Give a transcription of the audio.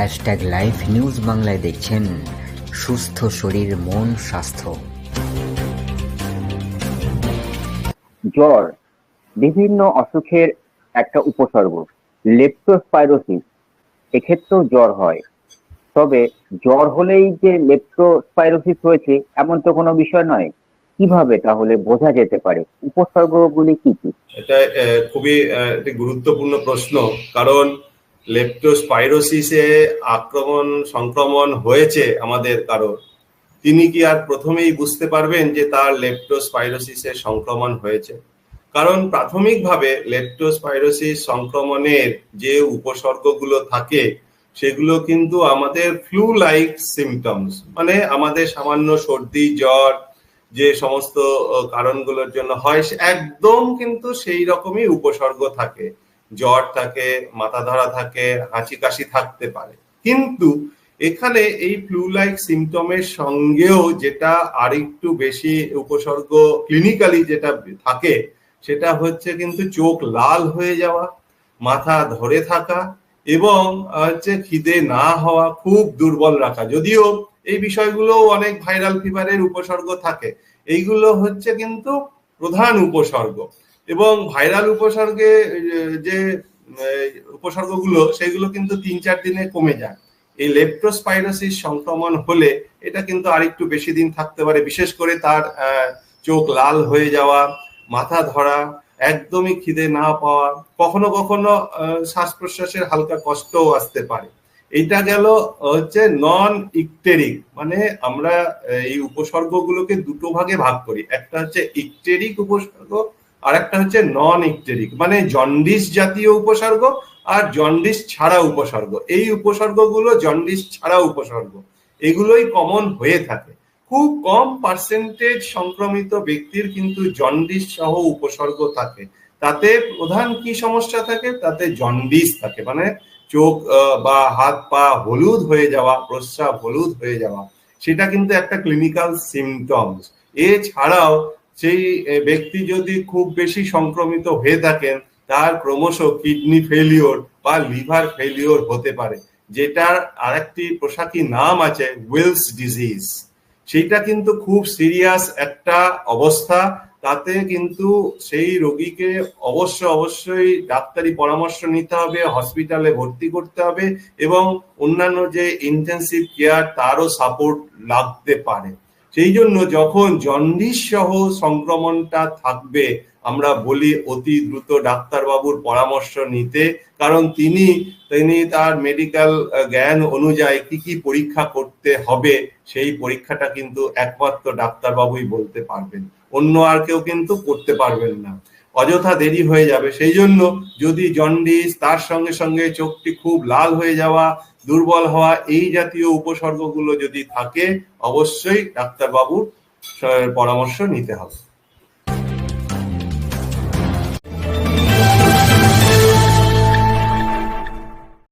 Hashtag live news বাংলায় দেখছেন সুস্থ শরীর মন স্বাস্থ্য। জ্বর বিভিন্ন অসুখের একটা উপসর্গ লেপ্টোস্পাইরোসিস এক্ষেত্রেও জ্বর হয়। তবে জ্বর হলেই যে লেপ্টোস্পাইরোসিস হয়েছে এমন তো কোনো বিষয় নয়। কীভাবে তাহলে বোঝা যেতে পারে? উপসর্গগুলি কি কি? এটা খুবই একটি গুরুত্বপূর্ণ প্রশ্ন। কারণ লেপ্টোস্পাইরোসিসে আক্রমণ, সংক্রমণ হয়েছে আমাদের কারোর। তিনি কি আর প্রথমেই বুঝতে পারবেন যে তার লেপ্টোস্পাইরোসিসের সংক্রমণ হয়েছে? কারণ প্রাথমিকভাবে লেপ্টোস্পাইরোসিস সংক্রমণের যে উপসর্গগুলো থাকে, সেগুলো কিন্তু আমাদের ফ্লু লাইক সিমটমস মানে আমাদের সামান্য সর্দি, জ্বর, যে সমস্ত কারণগুলোর জন্য হয় একদম কিন্তু সেই রকমই উপসর্গ থাকে। জ্বর থাকে মাথা ধরা থাকে হাঁচি কাশি থাকতে পারে। কিন্তু এখানে এই ফ্লু লাইক সিমটমের সঙ্গেও যেটা আরেকটু বেশি উপসর্গ ক্লিনিক্যালি যেটা থাকে, সেটা হচ্ছে কিন্তু চোখ লাল হয়ে যাওয়া, মাথা ধরে থাকা এবং হচ্ছে খিদে না হওয়া, খুব দুর্বল রাখা। যদিও এই বিষয়গুলো অনেক ভাইরাল ফিভারের উপসর্গ থাকে। এইগুলো হচ্ছে কিন্তু প্রধান উপসর্গ। এবং ভাইরাল উপসর্গে, যে উপসর্গগুলো, সেগুলো কিন্তু তিন চার দিনে কমে যায়। এই লেপ্টোস্পাইরোসিস সংক্রমণ হলে এটা কিন্তু আরেকটু বেশি দিন থাকতে পারে, বিশেষ করে তার চোখ লাল হয়ে যাওয়া, মাথা ধরা, একদমই খিদে না পাওয়া, কখনো কখনো শ্বাস প্রশ্বাসের হালকা কষ্টও আসতে পারে। এইটা গেল, হচ্ছে নন ইকটেরিক মানে আমরা, এই উপসর্গগুলোকে দুটো ভাগে ভাগ করি। একটা হচ্ছে ইকটেরিক উপসর্গ আর একটা হচ্ছে নন ইকটেরিক মানে জন্ডিস জাতীয় উপসর্গ আর জন্ডিস ছাড়া উপসর্গ। এই উপসর্গগুলো জন্ডিস ছাড়া উপসর্গ, এগুলোই কমন হয়ে থাকে। খুব কম পার্সেন্টেজ সংক্রমিত ব্যক্তির কিন্তু জন্ডিস সহ উপসর্গ থাকে। তাতে প্রধান কি সমস্যা থাকে? তাতে জন্ডিস থাকে মানে চোখ বা হাত, পা হলুদ হয়ে যাওয়া, প্রস্রাব হলুদ হয়ে যাওয়া। সেটা কিন্তু একটা ক্লিনিক্যাল সিমটমস এছাড়াও সেই ব্যক্তি যদি খুব বেশি সংক্রমিত হয়ে থাকেন, তার ক্রমশ কিডনি ফেলিওর বা লিভার ফেলিওর হতে পারে। যেটার আরেকটি পোশাকি নাম আছে উইলস ডিজিজ সেইটা কিন্তু খুব সিরিয়াস একটা অবস্থা। তাতে কিন্তু সেই রোগীকে অবশ্য অবশ্যই ডাক্তারি পরামর্শ নিতে হবে হসপিটালে ভর্তি করতে হবে এবং অন্যান্য যে ইন্টেন্সিভ কেয়ার তারও সাপোর্ট লাগতে পারে। সেই জন্য যখন জন্ডিস সহ সংক্রমণটা থাকবে, আমরা বলি অতি দ্রুত ডাক্তারবাবুর পরামর্শ নিতে। কারণ তিনি তিনি তার মেডিকেল জ্ঞান অনুযায়ী কি কি পরীক্ষা করতে হবে, সেই পরীক্ষাটা কিন্তু একমাত্র ডাক্তারবাবুই বলতে পারবেন। অন্য আর কেউ কিন্তু করতে পারবেন না। অযথা দেরি হয়ে যাবে। সেই জন্য যদি জন্ডিস তার সঙ্গে সঙ্গে চোখটি খুব লাল হয়ে যাওয়া, দুর্বল হওয়া, এই জাতীয় উপসর্গগুলো যদি থাকে, অবশ্যই ডাক্তারবাবুর পরামর্শ নিতে হবে।